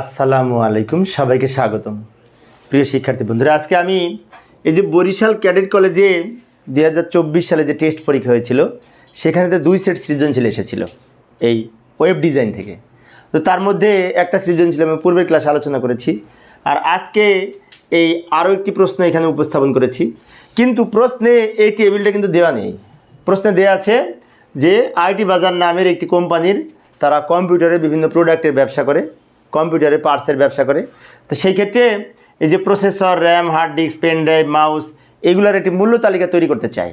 আসসালামু আলাইকুম, সবাইকে স্বাগতম। প্রিয় শিক্ষার্থী বন্ধুরা, আজকে আমি এই যে বরিশাল ক্যাডেট কলেজে দু হাজার চব্বিশ সালে যে টেস্ট পরীক্ষা হয়েছিল, সেখানে তো দুই সেট সৃজনশীল এসেছিল, এই ওয়েব ডিজাইন থেকে। তো তার মধ্যে একটা সৃজনশীল আমি পূর্বের ক্লাসে আলোচনা করেছি, আর আজকে এই আরও একটি প্রশ্ন এখানে উপস্থাপন করেছি। কিন্তু প্রশ্নে এই টেবিলটা কিন্তু দেওয়া নেই। প্রশ্নে দেওয়া আছে যে, আইটি বাজার নামের একটি কোম্পানির তারা কম্পিউটারে বিভিন্ন প্রোডাক্টের ব্যবসা করে। কম্পিউটারে পার্টসের ব্যবসা করে। তো সেই ক্ষেত্রে এই যে processor, RAM, hard disk, pen drive, mouse, এগুলোর একটি মূল্য তালিকা তৈরি করতে চাই।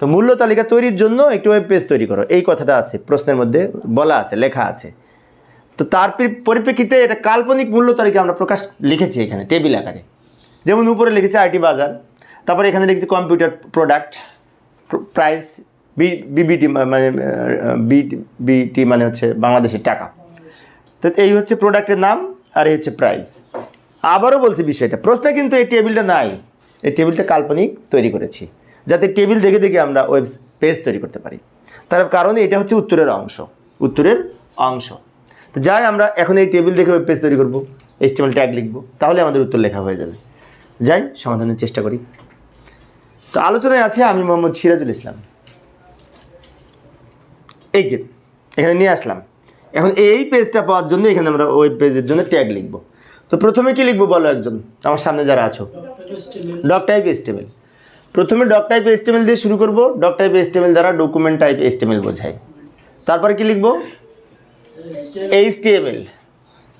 তো মূল্য তালিকা তৈরির জন্য একটি ওয়েব পেজ তৈরি করো। এই কথাটা আছে, প্রশ্নের মধ্যে বলা আছে, লেখা আছে। তো তার পরিপ্রেক্ষিতে এটা কাল্পনিক মূল্য তালিকা আমরা প্রকাশ লিখেছি এখানে টেবিল আকারে। যেমন উপরে লিখেছি আইটি বাজার, তারপরে এখানে লিখেছি কম্পিউটার প্রোডাক্ট প্রাইস বিবিটি মানে বিটি মানে হচ্ছে বাংলাদেশের টাকা। তো এই হচ্ছে প্রোডাক্টের নাম আর এই হচ্ছে প্রাইস। আবারও বলছি বিষয়টা, প্রশ্নে কিন্তু এই টেবিলটা নাই। এই টেবিলটা কাল্পনিক তৈরি করেছি, যাতে টেবিল দেখে দেখে আমরা ওয়েব পেজ তৈরি করতে পারি। তার কারণ এটা হচ্ছে উত্তরের অংশ উত্তরের অংশ। তো যাই, আমরা এখন এই টেবিল দেখে ওয়েব পেজ তৈরি করব, এইচটিএমএল ট্যাগ লিখব, তাহলে আমাদের উত্তর লেখা হয়ে যাবে। যাই, সমাধানের চেষ্টা করি। তো আলোচনায় আছে আমি মোহাম্মদ সিরাজুল ইসলাম। এই যে, এখানে নিয়ে আসলাম। এখন এই পেজটা পাওয়ার জন্য এখানে আমরা ওয়েব পেজের জন্য ট্যাগ লিখব। তো প্রথমে কি লিখব বলো একজন? আমার সামনে যারা আছো। ডক টাইপ এস্টেমেল প্রথমে ডক টাইপ এস্টেমেল দিয়ে শুরু করব। ডক টাইপ এস্টেমেল দ্বারা ডকুমেন্ট টাইপ এস্টেমেল বোঝায় তারপরে কি লিখব? এইচটিএমএল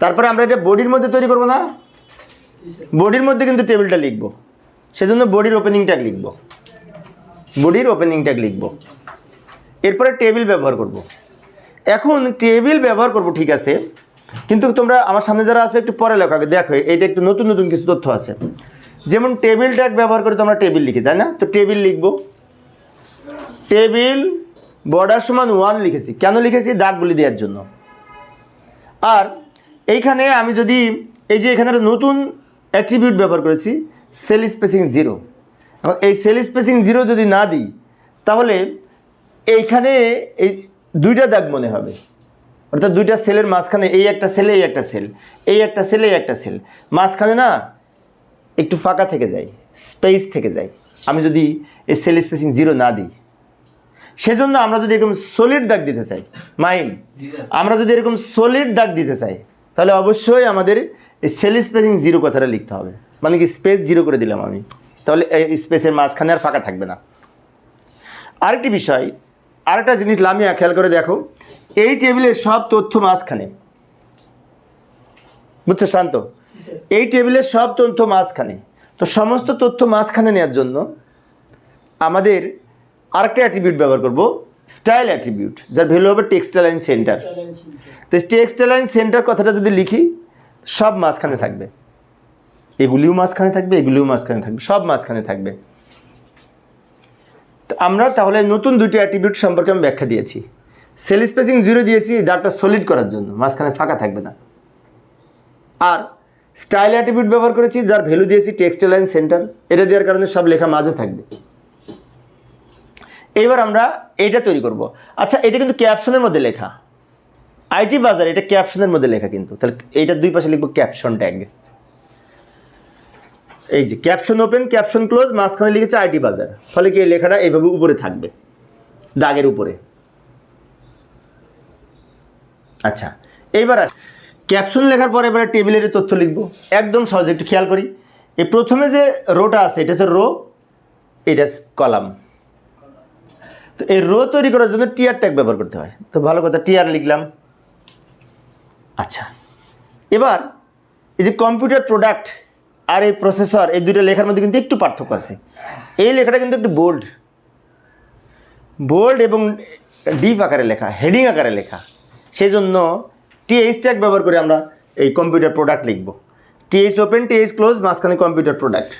তারপরে আমরা এটা বডির মধ্যে তৈরি করব না? বডির মধ্যে কিন্তু টেবিলটা লিখব। সেজন্য বডির ওপেনিং ট্যাগ লিখব। বডির ওপেনিং ট্যাগ লিখব। এরপরে টেবিল ব্যবহার করব। এখন টেবিল ব্যবহার করব, ঠিক আছে? কিন্তু তোমরা আমার সামনে যারা আছে, একটু পরে লেখা দেখো, এইটা একটু নতুন নতুন কিছু তথ্য আছে। যেমন টেবিল ট্যাগ ব্যবহার করে তোমরা টেবিল লিখি, তাই না? তো টেবিল লিখব। টেবিল বর্ডার সমান ওয়ান লিখেছি। কেন লিখেছি? দাগগুলি দেওয়ার জন্য। আর এইখানে আমি যদি, এই যে এখানে নতুন অ্যাট্রিবিউট ব্যবহার করেছি সেল স্পেসিং জিরো এখন এই সেল স্পেসিং জিরো যদি না দিই, তাহলে এইখানে এই দুইটা দাগ মনে হবে। অর্থাৎ দুইটা সেলের মাঝখানে এই একটা সেল, এই একটা সেল, এই একটা সেল, এই একটা সেল। মাঝখানে না একটু ফাঁকা থেকে যায় স্পেস থেকে যায়। আমি যদি এই সেল স্পেসিং জিরো না দিই, সেজন্য আমরা যদি এরকম সলিড দাগ দিতে চাই মাইন আমরা যদি এরকম সলিড দাগ দিতে চাই, তাহলে অবশ্যই আমাদের এই সেল স্পেসিং জিরো কথাটা লিখতে হবে। মানে কি স্পেস জিরো করে দিলাম আমি। তাহলে এই স্পেসের মাঝখানে আর ফাঁকা থাকবে না। আরেকটি বিষয় আরেকটা জিনিস লামিয়া, খেয়াল করে দেখো। এই টেবিলের সব তথ্য মাঝখানে। বুঝছ, শান্ত? এই টেবিলের সব তথ্য মাঝখানে। তো সমস্ত তথ্য মাঝখানে নেওয়ার জন্য আমাদের আরেকটা অ্যাট্রিবিউট ব্যবহার করব স্টাইল অ্যাট্রিবিউট যার ভ্যালু হবে টেক্সটাইল লাইন সেন্টার তো টেক্সটাইল লাইন সেন্টার কথাটা যদি লিখি, সব মাঝখানে থাকবে। এগুলিও মাঝখানে থাকবে, এগুলিও মাঝখানে থাকবে, সব মাঝখানে থাকবে। আমরা তাহলে নতুন দুটি অ্যাট্রিবিউট সম্পর্কে আমি ব্যাখ্যা দিয়েছি। সেল স্পেসিং জিরো দিয়েছি ডাটা সলিড করার জন্য, মাঝখানে ফাঁকা থাকবে না। আর স্টাইল অ্যাট্রিবিউট ব্যবহার করেছি, যার ভ্যালু দিয়েছি টেক্সটাইল লাইন সেন্টার এটা দেওয়ার কারণে সব লেখা মাঝে থাকবে। এইবার আমরা এইটা তৈরি করব। আচ্ছা এটা কিন্তু ক্যাপশনের মধ্যে লেখা। আইটি বাজার এটা ক্যাপশনের মধ্যে লেখা কিন্তু। তাহলে এইটার দুই পাশে লিখব ক্যাপশন ট্যাগ এই যে ক্যাপশন ওপেন ক্যাপশন ক্লোজ মাঝখানে লিখেছে আইটি বাজার। ফলে কি এই লেখাটা এইভাবে উপরে থাকবে? দাগের উপরে। আচ্ছা এইবার আস ক্যাপশন লেখার পরে এবারে টেবিলের তথ্য লিখব। একদম সহজে, একটু খেয়াল করি। এই প্রথমে যে রোটা আছে, এটা হচ্ছে রো এটা কলাম তো এই রো তৈরি করার জন্য টিয়ার ট্যাগ ব্যবহার করতে হয়। তো ভালো কথা টিয়ার লিখলাম। আচ্ছা এবার এই যে কম্পিউটার প্রোডাক্ট আর এই প্রসেসর এই দুটো লেখার মধ্যে কিন্তু একটু পার্থক্য আছে। এই লেখাটা কিন্তু একটু বোল্ড বোল্ড এবং ডিপ আকারে লেখা হেডিং আকারে লেখা। সেই জন্য টিএইচ ট্যাগ ব্যবহার করে আমরা এই কম্পিউটার প্রোডাক্ট লিখব। টিএইচ ওপেন টিএইচ ক্লোজ মাঝখানে computer product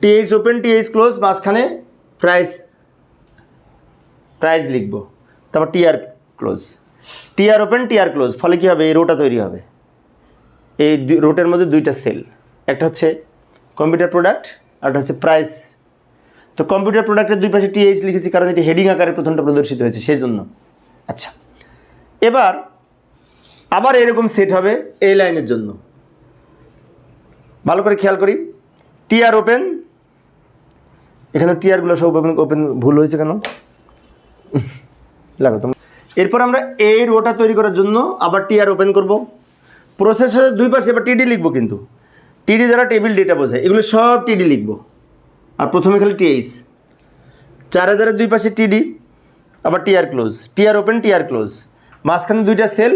TH open TH close মাঝখানে প্রাইস প্রাইস লিখব। তারপর TR close TR open TR close ফলে কী হবে? এই রোটা তৈরি হবে। এই রোটের মধ্যে দুইটা সেল একটা হচ্ছে কম্পিউটার প্রোডাক্ট আর একটা হচ্ছে প্রাইস তো কম্পিউটার প্রোডাক্টের দুই পাশে টিএইচ লিখেছি কারণ এটি হেডিং আকারে প্রথমটা প্রদর্শিত হয়েছে সেই জন্য আচ্ছা এবার আবার এরকম সেট হবে এই লাইনের জন্য। ভালো করে খেয়াল করি। টিআর ওপেন এখানে টিআরগুলো সব ওপেন ওপেন ভুল হয়েছে কেন? লাগো তুমি এরপর আমরা এই রোটা তৈরি করার জন্য আবার টিআর ওপেন করব। প্রসেসরের দুই পাশে এবার টিডি লিখব কিন্তু। টিডি দ্বারা টেবিল ডেটা বোঝায়। এগুলো সব টিডি লিখব। আর প্রথমে খালি টিএইচ চার হাজারের দুই পাশে টিডি আবার TR close TR open TR close মাঝখানে দুইটা সেল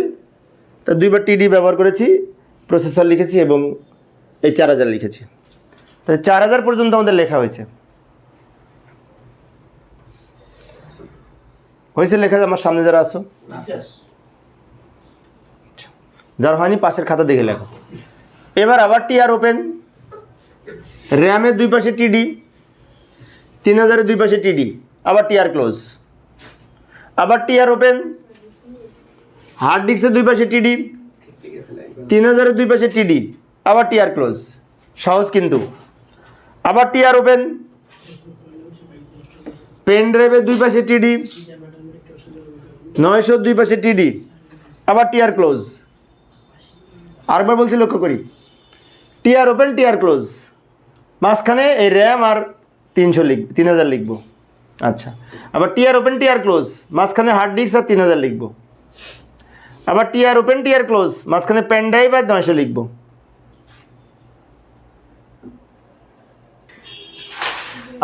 তা দুইবার টিডি ব্যবহার করেছি প্রসেসর লিখেছি এবং এই চার হাজার লিখেছি। তাহলে চার হাজার পর্যন্ত আমাদের লেখা হয়েছে। হয়েছে লেখা আমার সামনে যারা আসো যার হয়নি পাশের খাতা দেখে লেখো। এবার আবার টিআর ওপেন। র্যামের দুই পাশে টিডি, তিন হাজারের দুই পাশে টিডি, আবার টিআর ক্লোজ। আবার টিআর ওপেন, হার্ড ডিস্কের দুই পাশে টিডি, তিন হাজারের দুই পাশে টিডি, আবার টিআর ক্লোজ। সহজ কিন্তু। আবার টিআর ওপেন, পেন ড্রাইভের দুই পাশে টিডি নয়শোর দুই পাশে টিডি, আবার টিআর ক্লোজ। আরেকবার বলছি লক্ষ্য করি। TR open TR close. মাঝখানে এই র্যাম আর তিনশো লিখ, তিন হাজার লিখব। আচ্ছা। আবার টিআর ওপেন টিআর ক্লোজ। মাঝখানে হার্ড ডিস্ক আর তিন হাজার লিখব। আবার টিআর ওপেন টিআর ক্লোজ। মাঝখানে পেন ড্রাইভ আর নয়শো লিখব।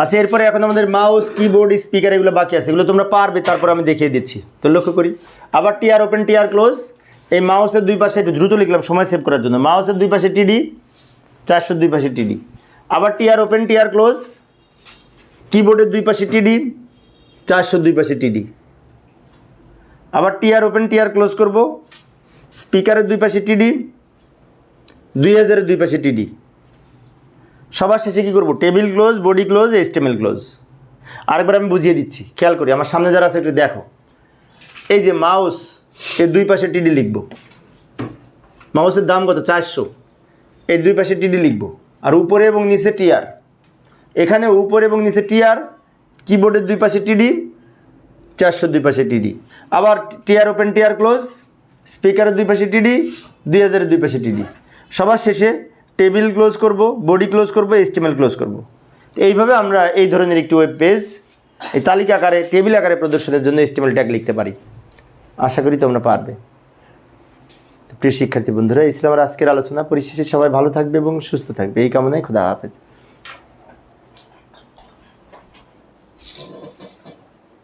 আচ্ছা এরপরে এখন আমাদের মাউস, কিবোর্ড, স্পিকার এগুলো বাকি আছে। এগুলো তোমরা পারবে, তারপর আমি দেখিয়ে দিচ্ছি। তো লক্ষ্য করি। আবার টিআর ওপেন টিআর ক্লোজ। এই মাউসের দুই পাশে একটু দ্রুত লিখলাম, সময় সেভ করার জন্য। মাউসের দুই পাশে টিডি। চারশোর দুই পাশে টিডি। আবার টিআর ওপেন, টিআর ক্লোজ। কিবোর্ডের দুই পাশে টিডি, চারশো দুই পাশে টিডি। আবার টিআর ওপেন, টিআর ক্লোজ করব। স্পিকারের দুই পাশে টিডি, দুই হাজারের দুই পাশে টিডি। সবার শেষে কী করব? Table close, body close HTML close. আরেকবার আমি বুঝিয়ে দিচ্ছি, খেয়াল করি, আমার সামনে যারা আছে একটু দেখো। এই যে মাউস, এর দুই পাশে টিডি লিখব। মাউসের দাম কত? চারশো। এর দুই পাশে টিডি লিখব। আর উপরে এবং নিচে টিআর এখানে উপরে এবং নিচে টিআর কিবোর্ডের দুই পাশে টিডি চারশো দুই পাশে টিডি আবার টিআর ওপেন টিআর ক্লোজ স্পিকারের দুই পাশে টিডি দুই হাজারের দুই পাশে টিডি সবার শেষে টেবিল ক্লোজ করব বডি ক্লোজ করব এস্টিমেল ক্লোজ করব। এইভাবে আমরা এই ধরনের একটি ওয়েব পেজ এই তালিকা আকারে টেবিল আকারে প্রদর্শনের জন্য এস্টিমেল ট্যাগ লিখতে পারি। আশা করি তোমরা পারবে। প্রিয় শিক্ষার্থী বন্ধুরা ইসলামের আজকের আলোচনা। পরিশেষে সবাই ভালো থাকবে এবং সুস্থ থাকবে। এই কামনায় খোদা হাফেজ।